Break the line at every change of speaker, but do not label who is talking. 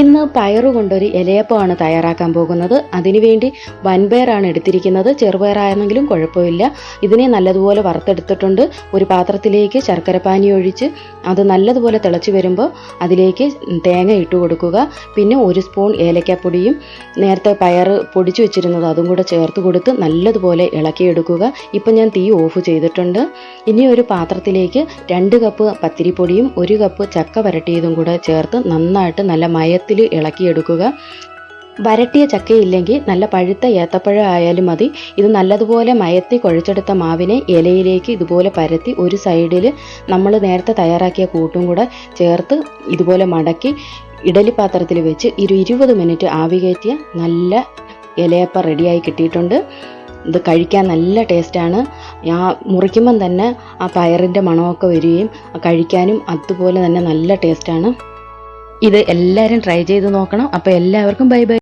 ഇന്ന് പയറുകൊണ്ടൊരു ഇലയപ്പമാണ് തയ്യാറാക്കാൻ പോകുന്നത്. അതിനുവേണ്ടി വൻപയറാണ് എടുത്തിരിക്കുന്നത്. ചെറുപയറായിരുന്നെങ്കിലും കുഴപ്പമില്ല. ഇതിനെ നല്ലതുപോലെ വറുത്തെടുത്തിട്ടുണ്ട്. ഒരു പാത്രത്തിലേക്ക് ശർക്കരപ്പാനി ഒഴിച്ച് അത് നല്ലതുപോലെ തിളച്ച് വരുമ്പോൾ അതിലേക്ക് തേങ്ങ ഇട്ട് കൊടുക്കുക. പിന്നെ ഒരു സ്പൂൺ ഏലക്കാപ്പൊടിയും നേരത്തെ പയർ പൊടിച്ചു വെച്ചിരുന്നത് അതും കൂടെ ചേർത്ത് കൊടുത്ത് നല്ലതുപോലെ ഇളക്കിയെടുക്കുക. ഇപ്പം ഞാൻ തീ ഓഫ് ചെയ്തിട്ടുണ്ട്. ഇനി ഒരു പാത്രത്തിലേക്ക് രണ്ട് കപ്പ് പത്തിരിപ്പൊടിയും ഒരു കപ്പ് ചക്ക വരട്ടിയതും കൂടെ ചേർത്ത് നന്നായിട്ട് നല്ല മയത്തിൽ ഇളക്കിയെടുക്കുക. വരട്ടിയ ചക്കയില്ലെങ്കിൽ നല്ല പഴുത്ത ഏത്തപ്പഴം ആയാലും മതി. ഇത് നല്ലതുപോലെ മയത്തി കുഴച്ചെടുത്ത മാവിനെ ഇലയിലേക്ക് ഇതുപോലെ പരത്തി ഒരു സൈഡിൽ നമ്മൾ നേരത്തെ തയ്യാറാക്കിയ കൂട്ടും കൂടെ ചേർത്ത് ഇതുപോലെ മടക്കി ഇഡലി പാത്രത്തിൽ വെച്ച് ഒരു ഇരുപത് മിനിറ്റ് ആവി കയറ്റിയ നല്ല ഇലയപ്പ റെഡിയായി കിട്ടിയിട്ടുണ്ട്. ഇത് കഴിക്കാൻ നല്ല ടേസ്റ്റാണ്. ആ മുറിക്കുമ്പം തന്നെ ആ പയറിന്റെ മണമൊക്കെ വരികയും കഴിക്കാനും അതുപോലെ തന്നെ നല്ല ടേസ്റ്റാണ്. ഇത് എല്ലാവരും ട്രൈ ചെയ്ത് നോക്കണം. അപ്പോൾ എല്ലാവർക്കും ബൈ ബൈ